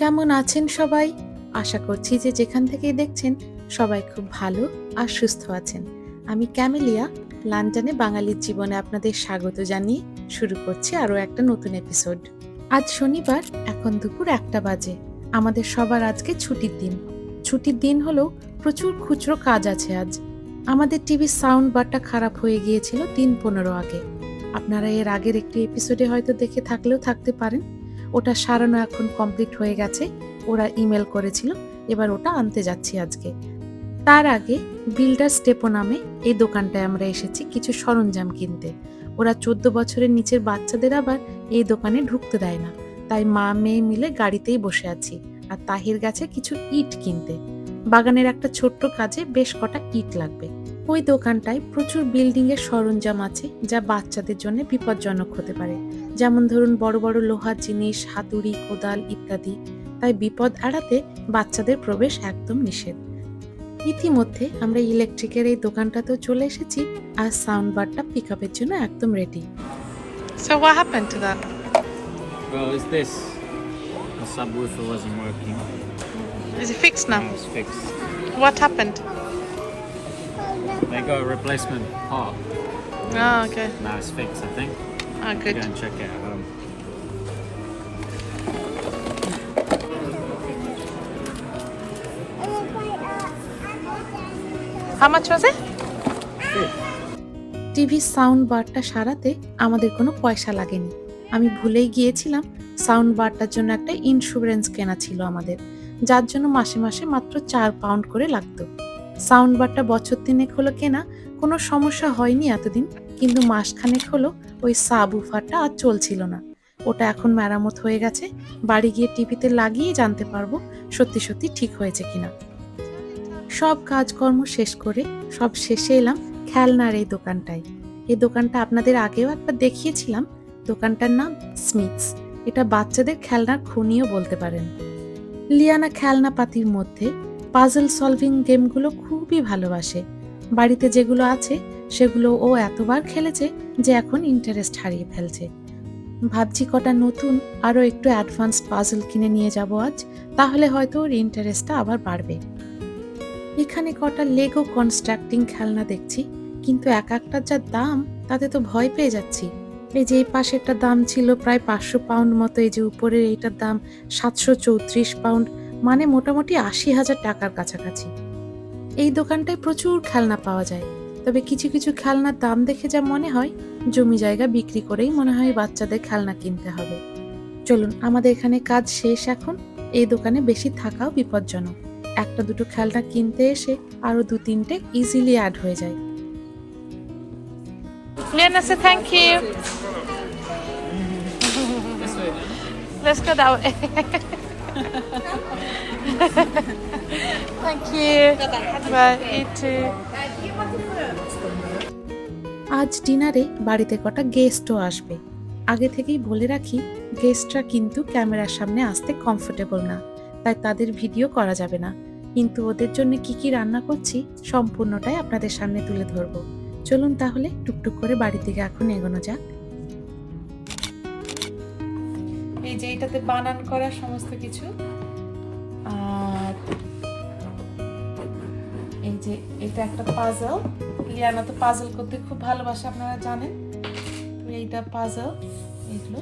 কেমন আছেন সবাই? আশা করছি যে যেখান থেকেই দেখছেন সবাই খুব ভালো আর সুস্থ আছেন। আমি ক্যামেলিয়া, লন্ডনে বাঙালির জীবনে আপনাদের স্বাগত জানিয়ে শুরু করছি আরও একটা নতুন এপিসোড আজ শনিবার, এখন দুপুর একটা বাজে। আমাদের সবার আজকে ছুটির দিন। ছুটির দিন হলেও প্রচুর খুচরো কাজ আছে আজ। আমাদের টিভির সাউন্ড বারটা খারাপ হয়ে গিয়েছিল দিন পনেরো আগে। আপনারা এর আগের একটি এপিসোডে হয়তো দেখে থাকলেও থাকতে পারেন। ওটা সারানো এখন কমপ্লিট হয়ে গেছে, ওরা ইমেল করেছিল, এবার ওটা আনতে যাচ্ছি আজকে। তার আগে বিল্ডার স্টেপো নামে এই দোকানটায় আমরা এসেছি কিছু সরঞ্জাম কিনতে। ওরা চোদ্দ বছরের নিচের বাচ্চাদের আবার এই দোকানে ঢুকতে দেয় না। তাই মা মেয়ে মিলে গাড়িতেই বসে আছি, আর তাহির গেছে কিছু ইট কিনতে। বাগানের একটা ছোট্ট কাজে বেশ কটা ইট লাগবে। ওই দোকানটায় প্রচুর বিল্ডিংয়ের সরঞ্জাম আছে যা বাচ্চাদের জন্য বিপজ্জনক হতে পারে যেমন ধরুন বড় বড় লোহার জিনিস হাতুড়ি কোদাল ইত্যাদি তাই বিপদ এড়াতে বাচ্চাদের প্রবেশ একদম নিষেধ ইতিমধ্যে আমরা ইলেকট্রিকের এই দোকানটাতেও চলে এসেছি আর সাউন্ড বারটা পিক আপের জন্য একদম ready So what happened to that? Well, it's this. The subwoofer wasn't working. Is it fixed now? It's fixed. What happened? They got a replacement part. Oh, okay. Now it's fixed, I think. Oh, good. Go and check it at home. How much was it? টিভির sound বারটা সারাতে আমাদের কোনো পয়সা লাগেনি আমি ভুলেই গিয়েছিলাম সাউন্ড বারটার জন্য একটা ইন্স্যুরেন্স কেনা ছিল আমাদের যার জন্য মাসে মাসে মাত্র চার পাউন্ড করে লাগতো সাউন্ড বারটা বছর তিনেক হলো কেনা, কোনো সমস্যা হয়নি এতদিন, কিন্তু মাসখানেক হলো ওই সাব উফারটা আর চলছিল না। ওটা এখন মেরামত হয়ে গেছে, বাড়ি গিয়ে টিভিতে লাগিয়ে জানতে পারব সত্যি সত্যি ঠিক হয়েছে কিনা। সব কাজকর্ম শেষ করে, সব শেষে এলাম খেলনার এই দোকানটায়। এই দোকানটা আপনাদের আগেও একবার দেখিয়েছিলাম, দোকানটার নাম স্মিথস। এটা বাচ্চাদের খেলনার খুনিও বলতে পারেন। লিয়ানা খেলনা পাতির মধ্যে পাজল সলভিং গেমগুলো খুবই ভালোবাসে। বাড়িতে যেগুলো আছে, সেগুলো ও এতবার খেলেছে যে এখন ইন্টারেস্ট হারিয়ে ফেলছে। ভাবছি কটা নতুন, আরও একটু অ্যাডভান্স পাজল কিনে নিয়ে যাব আজ, তাহলে হয়তো ওর ইন্টারেস্টটা আবার বাড়বে। এখানে কটা লেগো কনস্ট্রাক্টিং খেলনা দেখছি, কিন্তু এক একটার যা দাম, তাতে তো ভয় পেয়ে যাচ্ছি। এই যে এই পাশেরটার দাম ছিল প্রায় পাঁচশো পাউন্ড মতো, এই যে উপরের এইটার দাম সাতশো চৌত্রিশ পাউন্ড মানে মোটামুটি আশি হাজার টাকার কাছাকাছি। এই দোকানটায় প্রচুর খেলনা পাওয়া যায়। তবে কিছু কিছু খেলনার দাম দেখে যা মনে হয় জমি জায়গা বিক্রি করেই মনে হয় বাচ্চাদের খেলনা কিনতে হবে। চলুন আমাদের এখানে কাজ শেষ এখন। এই দোকানে বেশি থাকাও বিপজ্জনক। একটা দুটো খেলনা কিনতে এসে আরও দু তিনটে ইজিলি অ্যাড হয়ে যায়। said thank you. Let's go that way. Thank you. Bye. আজ ডিনারে বাড়িতে কটা গেস্টও আসবে। আগে থেকেই বলে রাখি, গেস্টরা কিন্তু ক্যামেরার সামনে আসতে কমফোর্টেবল না, তাই তাদের ভিডিও করা যাবে না। কিন্তু ওদের জন্য কি কি রান্না করছি, সম্পূর্ণটাই আপনাদের সামনে তুলে ধরবো। চলুন তাহলে টুকটুক করে বাড়ি থেকে এখন এগোনো যাক। এই যে এটাতে বানান করা সমস্ত কিছু, আর এই যে এটা একটা পাজল লিয়ানা তো পাজল করতে খুব ভালোবাসে, আপনারা জানেন। এইটা পাজল এগুলো।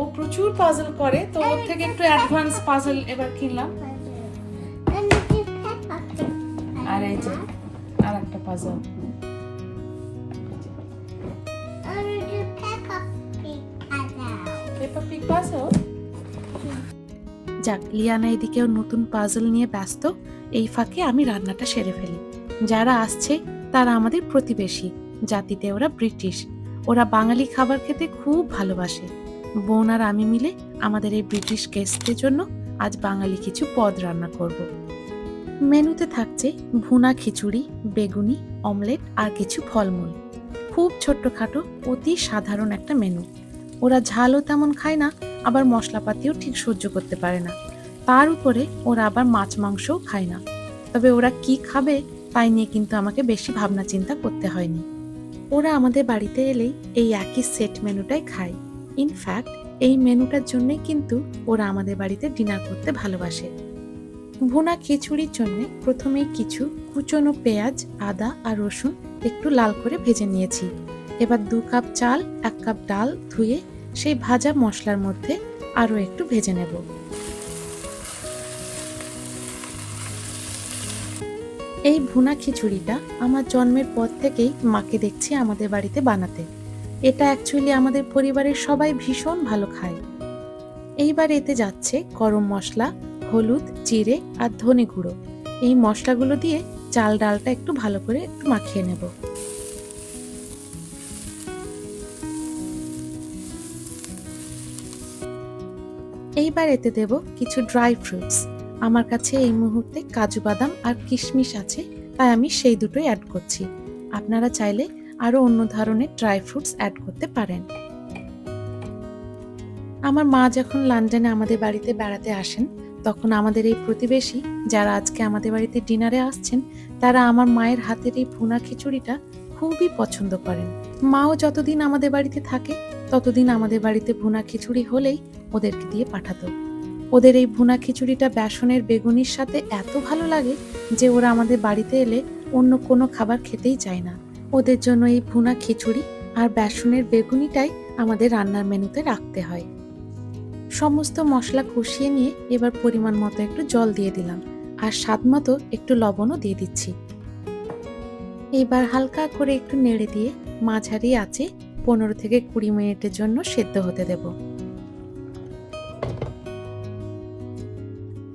ও প্রচুর পাজল করে, তো ওর থেকে একটু অ্যাডভান্স পাজল এবার কিনলাম। আর এই যে আর একটা পাজল পাজল যাক, লিয়ানা এদিকেও নতুন পাজল নিয়ে ব্যস্ত। এই ফাঁকে আমি রান্নাটা সেরে ফেলি। যারা আসছে, তারা আমাদের প্রতিবেশী। জাতিতে ওরা ব্রিটিশ। ওরা বাঙালি খাবার খেতে খুব ভালোবাসে। বোন আর আমি মিলে আমাদের এই ব্রিটিশ গেস্টদের জন্য আজ বাঙালি কিছু পদ রান্না করব। মেনুতে থাকছে ভুনা খিচুড়ি, বেগুনি, অমলেট আর কিছু ফলমূল। খুব ছোট্টখাটো, অতি সাধারণ একটা মেনু। ওরা ঝালও তেমন খায় না, আবার মশলাপাতিও ঠিক সহ্য করতে পারে না। তার উপরে ওরা আবার মাছ মাংসও খায় না। তবে ওরা কি খাবে তাই নিয়ে কিন্তু আমাকে বেশি ভাবনা চিন্তা করতে হয়নি। ওরা আমাদের বাড়িতে এলেই এই একই সেট মেনুটাই খায়। ইনফ্যাক্ট এই মেনুটার জন্যই কিন্তু ওরা আমাদের বাড়িতে ডিনার করতে ভালোবাসে। ভুনা খিচুড়ির জন্য প্রথমেই কিছু কুচনো পেঁয়াজ, আদা আর রসুন একটু লাল করে ভেজে নিয়েছি। এবার দু কাপ চাল, এক কাপ ডাল ধুয়ে সেই ভাজা মশলার মধ্যে আরও একটু ভেজে নেব। এই ভুনা খিচুড়িটা আমার জন্মের পর থেকেই মাকে দেখছি আমাদের বাড়িতে বানাতে। এটা অ্যাকচুয়ালি আমাদের পরিবারের সবাই ভীষণ ভালো খায়। এইবার এতে যাচ্ছে গরম মশলা, হলুদ, জিরে আর ধনে গুঁড়ো। এই মশলাগুলো দিয়ে চাল ডালটা একটু ভালো করে একটু মাখিয়ে নেব। এইবার এতে দেব কিছু ড্রাই ফ্রুটস আমার কাছে এই মুহূর্তে কাজু বাদাম আর কিশমিশ আছে, তাই আমি সেই দুটোই অ্যাড করছি। আপনারা চাইলে আরও অন্য ধরনের ড্রাই ফ্রুটস অ্যাড করতে পারেন। আমার মা যখন লন্ডনে আমাদের বাড়িতে বেড়াতে আসেন, তখন আমাদের এই প্রতিবেশী যারা আজকে আমাদের বাড়িতে ডিনারে আসছেন, তারা আমার মায়ের হাতের এই ভুনা খিচুড়িটা খুবই পছন্দ করেন। মাও যতদিন আমাদের বাড়িতে থাকে ততদিন আমাদের বাড়িতে ভুনা খিচুড়ি হলেই ওদেরকে দিয়ে পাঠাতো। ওদের এই ভুনা খিচুড়িটা বেসনের বেগুনির সাথে এত ভালো লাগে যে ওরা আমাদের বাড়িতে এলে অন্য কোনো খাবার খেতেই চায় না। ওদের জন্য এই ভুনা খিচুড়ি আর বেসনের বেগুনিটাই আমাদের রান্নার মেনুতে রাখতে হয়। সমস্ত মশলা কষিয়ে নিয়ে এবার পরিমাণ মতো একটু জল দিয়ে দিলাম আর স্বাদ মতো একটু লবণও দিয়ে দিচ্ছি। এবার হালকা করে একটু নেড়ে দিয়ে মাঝারি আছে পনেরো থেকে কুড়ি মিনিটের জন্য সেদ্ধ হতে দেব।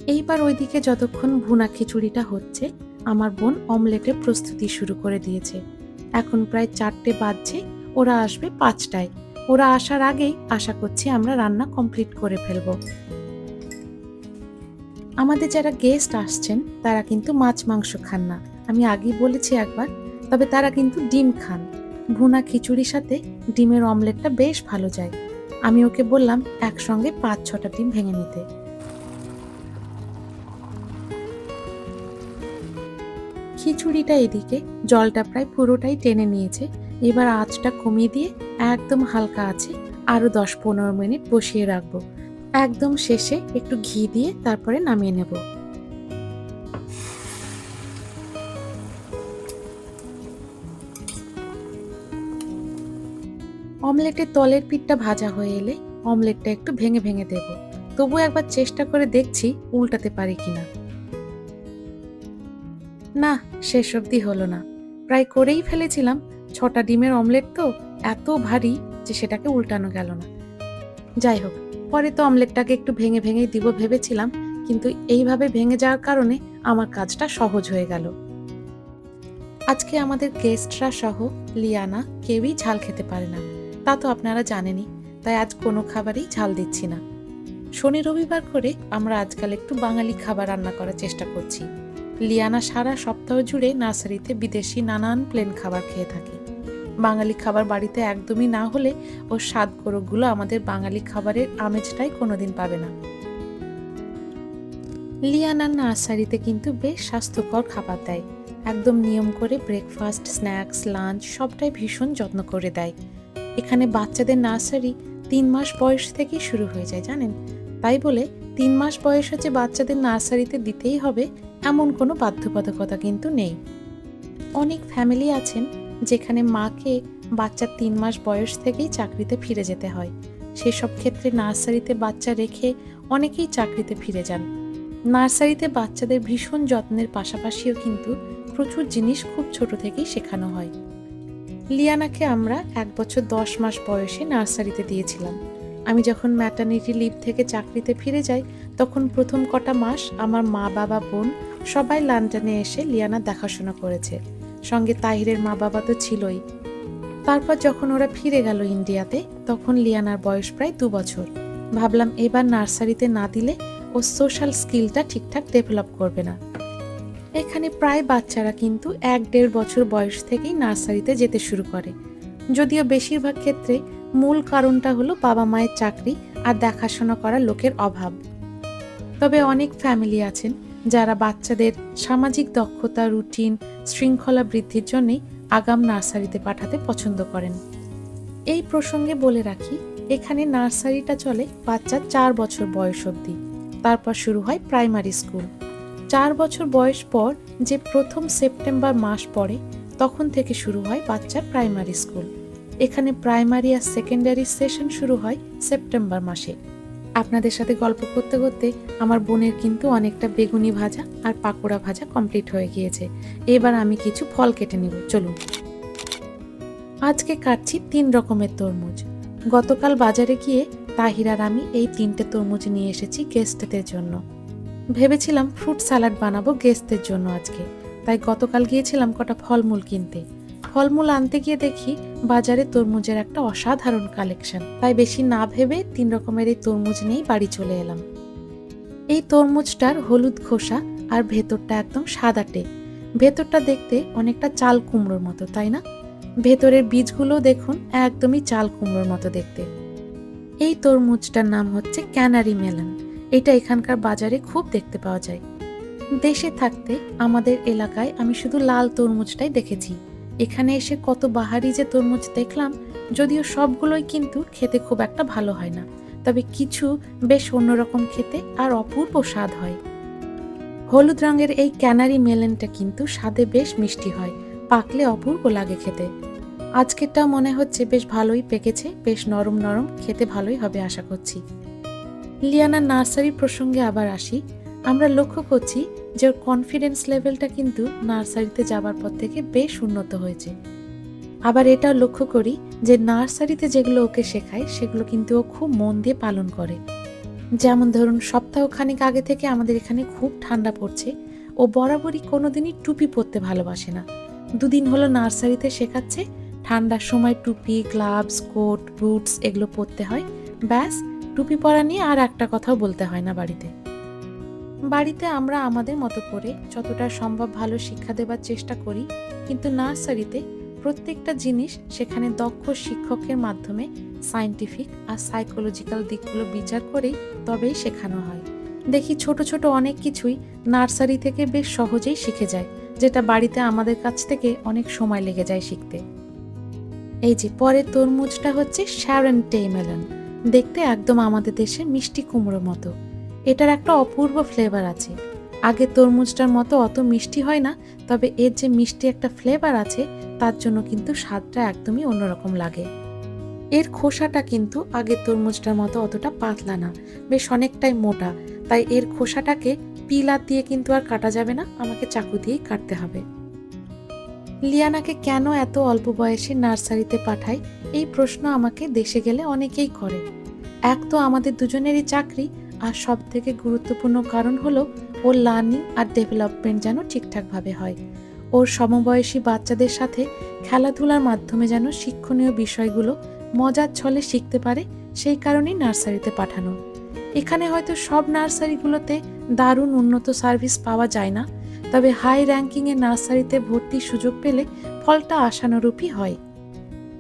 এইবার ওইদিকে যতক্ষণ ভুনা খিচুড়িটা হচ্ছে, আমার বোন অমলেটের প্রস্তুতি শুরু করে দিয়েছে। এখন প্রায় চারটে বাজছে, ওরা আসবে পাঁচটায়। ওরা আসার আগেই আশা করছি আমরা রান্না কমপ্লিট করে ফেলব। আমাদের যারা গেস্ট আসছেন, তারা কিন্তু মাছ মাংস খান না। আমি আগেই বলেছি একবার, তবে তারা কিন্তু ডিম খান। ভুনা খিচুড়ির সাথে ডিমের অমলেটটা বেশ ভালো যায়। আমি ওকে বললাম, একসঙ্গে পাঁচ ছটা ডিম ভেঙে নিতে। খিচুড়িটা এদিকে, জলটা প্রায় পুরোটাই টেনে নিয়েছে। এবার আঁচটা কমিয়ে দিয়ে একদম হালকা আছে আরও দশ পনেরো মিনিট বসিয়ে রাখব। একদম শেষে একটু ঘি দিয়ে তারপরে নামিয়ে নেব। অমলেটের তলের পিঠটা ভাজা হয়ে এলে অমলেটটা একটু ভেঙে ভেঙে দেব। তবু একবার চেষ্টা করে দেখছি উল্টাতে পারি কিনা। না, শেষ অবধি হলো না। প্রায় করেই ফেলেছিলাম। ছটা ডিমের অমলেট তো এত ভারী যে সেটাকে উল্টানো গেল না। যাই হোক, পরে তো অমলেটটাকে একটু ভেঙে ভেঙেই দিব ভেবেছিলাম, কিন্তু এইভাবে ভেঙে যাওয়ার কারণে আমার কাজটা সহজ হয়ে গেল। আজকে আমাদের গেস্টরা সহ লিয়ানা কেউই ঝাল খেতে পারে না। তা তো আপনারা জানেনই, তাই আজ কোনো খাবারই ঝাল দিচ্ছি না। শনি রবিবার করে আমরা আজকাল একটু বাঙালি খাবার রান্না করার চেষ্টা করছি। লিয়ানা সারা সপ্তাহ জুড়ে নার্সারিতে বিদেশি নানান প্লেন খাবার খেয়ে থাকে। বাঙালি খাবার বাড়িতে একদমই না হলে ও স্বাদ গোরকগুলো আমাদের বাঙালি খাবারের আমেজটাই কোনোদিন পাবে না। লিয়ানার নার্সারিতে কিন্তু বেশ স্বাস্থ্যকর খাবার দেয়। একদম নিয়ম করে ব্রেকফাস্ট, স্ন্যাক্স, লাঞ্চ সবটাই ভীষণ যত্ন করে দেয়। এখানে বাচ্চাদের নার্সারি তিন মাস বয়স থেকেই শুরু হয়ে যায়, জানেন? তাই বলে তিন মাস বয়স হচ্ছে বাচ্চাদের নার্সারিতে দিতেই হবে এমন কোনো বাধ্যবাধকতা কিন্তু নেই। অনেক ফ্যামিলি আছেন যেখানে মাকে বাচ্চার তিন মাস বয়স থেকেই চাকরিতে ফিরে যেতে হয়। সেসব ক্ষেত্রে নার্সারিতে বাচ্চা রেখে অনেকেই চাকরিতে ফিরে যান। নার্সারিতে বাচ্চাদের ভীষণ যত্নের পাশাপাশিও কিন্তু প্রচুর জিনিস খুব ছোট থেকেই শেখানো হয়। লিয়ানাকে আমরা এক বছর দশ মাস বয়সে নার্সারিতে দিয়েছিলাম। আমি যখন ম্যাটার্নিটি লিভ থেকে চাকরিতে ফিরে যাই, তখন প্রথম কটা মাস আমার মা, বাবা, বোন সবাই লন্ডনে এসে লিয়ানা দেখাশোনা করেছে। সঙ্গে তাহিরের মা, বাবা তো ছিলই। তারপর যখন ওরা ফিরে গেল ইন্ডিয়াতে, তখন লিয়ানার বয়স প্রায় দু বছর। ভাবলাম এবার নার্সারিতে না দিলে ও সোশ্যাল স্কিলটা ঠিকঠাক ডেভেলপ করবে না। এখানে প্রায় বাচ্চারা কিন্তু এক দেড় বছর বয়স থেকেই নার্সারিতে যেতে শুরু করে। যদিও বেশিরভাগ ক্ষেত্রে মূল কারণটা হলো বাবা মায়ের চাকরি আর দেখাশোনা করা লোকের অভাব। তবে অনেক ফ্যামিলি আছেন যারা বাচ্চাদের সামাজিক দক্ষতা, রুটিন, শৃঙ্খলা বৃদ্ধির জন্যই আগাম নার্সারিতে পাঠাতে পছন্দ করেন। এই প্রসঙ্গে বলে রাখি, এখানে নার্সারিটা চলে বাচ্চার চার বছর বয়স অবধি। তারপর শুরু হয় প্রাইমারি স্কুল। চার বছর বয়স পর যে প্রথম সেপ্টেম্বর মাস পড়ে, তখন থেকে শুরু হয় বাচ্চার প্রাইমারি স্কুল। এখানে প্রাইমারি আর সেকেন্ডারি সেশন শুরু হয় সেপ্টেম্বর মাসে। আপনাদের সাথে গল্প করতে করতে আমার বোনের কিন্তু অনেকটা বেগুনি ভাজা আর পাকোড়া ভাজা কমপ্লিট হয়ে গিয়েছে। এবার আমি কিছু ফল কেটে নেব, চলুন। আজকে কাটছি তিন রকমের তরমুজ। গতকাল বাজারে গিয়ে তাহিরার আমি এই তিনটে তরমুজ নিয়ে এসেছি গেস্টদের জন্য। ভেবেছিলাম ফ্রুট স্যালাড বানাবো গেস্টদের জন্য আজকে, তাই গতকাল গিয়েছিলাম কটা ফলমূল কিনতে। ফলমূল আনতে গিয়ে দেখি বাজারে তরমুজের একটা অসাধারণ কালেকশন, তাই বেশি না ভেবে তিন রকমের এই তরমুজ নিয়েই বাড়ি চলে এলাম। এই তরমুজটার হলুদ খোসা আর ভেতরটা একদম সাদাটে ভেতরটা দেখতে অনেকটা চাল কুমড়োর মতো, তাই না? ভেতরের বীজগুলো দেখুন, একদমই চাল কুমড়োর মতো দেখতে। এই তরমুজটার নাম হচ্ছে ক্যানারি মেলন। এটা এখানকার বাজারে খুব দেখতে পাওয়া যায়। দেশে থাকতে আমাদের এলাকায় আমি শুধু লাল তরমুজটাই দেখেছি। এখানে এসে কত বাহারি যে তরমুজ দেখলাম, যদিও সবগুলোই কিন্তু খেতে খুব একটা ভালো হয় না। তবে কিছু বেশ অন্যরকম খেতে আর অপূর্ব স্বাদ হয়। হলুদ রঙের এই ক্যানারি মেলেনটা কিন্তু স্বাদে বেশ মিষ্টি হয়, পাকলে অপূর্ব লাগে খেতে। আজকেরটা মনে হচ্ছে বেশ ভালোই পেকেছে, বেশ নরম নরম, খেতে ভালোই হবে আশা করছি। লিয়ানা নার্সারি প্রসঙ্গে আবার আসি। আমরা লক্ষ্য করছি যে ওর কনফিডেন্স লেভেলটা কিন্তু নার্সারিতে যাবার পর থেকে বেশ উন্নত হয়েছে। আবার এটাও লক্ষ্য করি যে নার্সারিতে যেগুলো ওকে শেখায়, সেগুলো কিন্তু ও খুব মন দিয়ে পালন করে। যেমন ধরুন, সপ্তাহখানেক আগে থেকে আমাদের এখানে খুব ঠান্ডা পড়ছে। ও বরাবরই কোনোদিনই টুপি পরতে ভালোবাসে না। দুদিন হলো নার্সারিতে শেখাচ্ছে, ঠান্ডার সময় টুপি গ্লাভস কোট বুটস এগুলো পরতে হয়। ব্যাস টুপি পরা নিয়ে আর একটা কথাও বলতে হয় না বাড়িতে। বাড়িতে আমরা আমাদের মতো করে যতটা সম্ভব ভালো শিক্ষা দেবার চেষ্টা করি, কিন্তু নার্সারিতে প্রত্যেকটা জিনিস সেখানে দক্ষ শিক্ষকের মাধ্যমে সায়েন্টিফিক আর সাইকোলজিক্যাল দিকগুলো বিচার করেই তবেই শেখানো হয়। দেখি ছোট ছোট অনেক কিছুই নার্সারি থেকে বেশ সহজেই শিখে যায়, যেটা বাড়িতে আমাদের কাছ থেকে অনেক সময় লেগে যায় শিখতে। এই যে, পরের তরমুজটা হচ্ছে শ্যারন টেমেলন দেখতে একদম আমাদের দেশের মিষ্টি কুমড়ো মতো। এটার একটা অপূর্ব ফ্লেভার আছে। আগে তরমুজটার মতো অত মিষ্টি হয় না, তবে এর যে মিষ্টি একটা ফ্লেভার আছে, তার জন্য কিন্তু স্বাদটা একদমই অন্যরকম লাগে। এর খোসাটা কিন্তু আগের তরমুজটার মতো অতটা পাতলা না, বেশ অনেকটাই মোটা। তাই এর খোসাটাকে পিলার দিয়ে কিন্তু আর কাটা যাবে না, আমাকে চাকু দিয়েই কাটতে হবে। লিয়ানাকে কেন এত অল্প বয়সে নার্সারিতে পাঠায়? এই প্রশ্ন আমাকে দেশে গেলে অনেকেই করে। এক তো আমাদের দুজনেরই চাকরি, আর সব থেকে গুরুত্বপূর্ণ কারণ হলো ওর লার্নিং আর ডেভেলপমেন্ট যেন ঠিকঠাকভাবে হয়। ওর সমবয়সী বাচ্চাদের সাথে খেলাধুলার মাধ্যমে যেন শিক্ষণীয় বিষয়গুলো মজার ছলে শিখতে পারে, সেই কারণেই নার্সারিতে পাঠানো। এখানে হয়তো সব নার্সারিগুলোতে দারুণ উন্নত সার্ভিস পাওয়া যায় না তবে হাই র্যাঙ্কিংয়ের নার্সারিতে ভর্তির সুযোগ পেলে ফলটা আশানুরূপই হয়।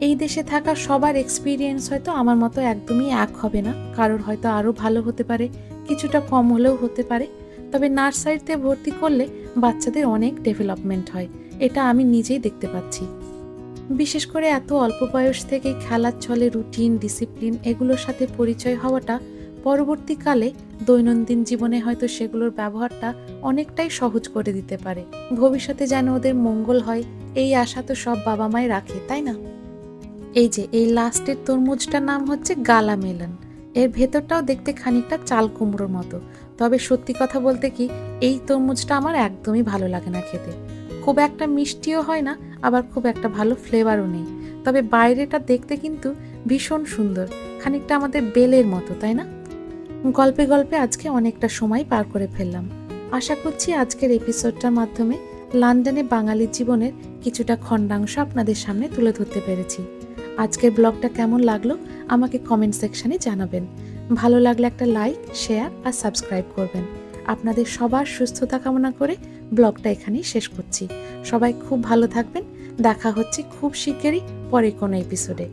এই দেশে থাকা সবার এক্সপিরিয়েন্স হয়তো আমার মতো একদমই এক হবে না। কারোর হয়তো আরও ভালো হতে পারে, কিছুটা কম হলেও হতে পারে। তবে নার্সারিতে ভর্তি করলে বাচ্চাদের অনেক ডেভেলপমেন্ট হয়, এটা আমি নিজেই দেখতে পাচ্ছি। বিশেষ করে এত অল্প বয়স থেকে খেলার ছলে রুটিন ডিসিপ্লিন এগুলোর সাথে পরিচয় হওয়াটা পরবর্তীকালে দৈনন্দিন জীবনে হয়তো সেগুলোর ব্যবহারটা অনেকটাই সহজ করে দিতে পারে। ভবিষ্যতে যেন ওদের মঙ্গল হয়, এই আশা তো সব বাবা মাই রাখে, তাই না? এই যে, এই লাস্টের তরমুজটার নাম হচ্ছে গালা মেলন। এর ভেতরটাও দেখতে খানিকটা চাল কুমড়োর মতো। তবে সত্যি কথা বলতে কি, এই তরমুজটা আমার একদমই ভালো লাগে না খেতে। খুব একটা মিষ্টিও হয় না, আবার খুব একটা ভালো ফ্লেভারও নেই। তবে বাইরেটা দেখতে কিন্তু ভীষণ সুন্দর, খানিকটা আমাদের বেলের মতো, তাই না? গল্পে গল্পে আজকে অনেকটা সময় পার করে ফেললাম। আশা করছি আজকের এপিসোডটার মাধ্যমে লন্ডনে বাঙালির জীবনের কিছুটা খণ্ডাংশ আপনাদের সামনে তুলে ধরতে পেরেছি। আজকের ব্লগটা কেমন লাগল আমাকে কমেন্ট সেকশানে জানাবেন। ভালো লাগলে একটা লাইক শেয়ার আর সাবস্ক্রাইব করবেন। আপনাদের সবার সুস্থতা কামনা করে ব্লগটা এখানেই শেষ করছি। সবাই খুব ভালো থাকবেন। দেখা হচ্ছে খুব শিগগিরই পরে কোনো এপিসোডে.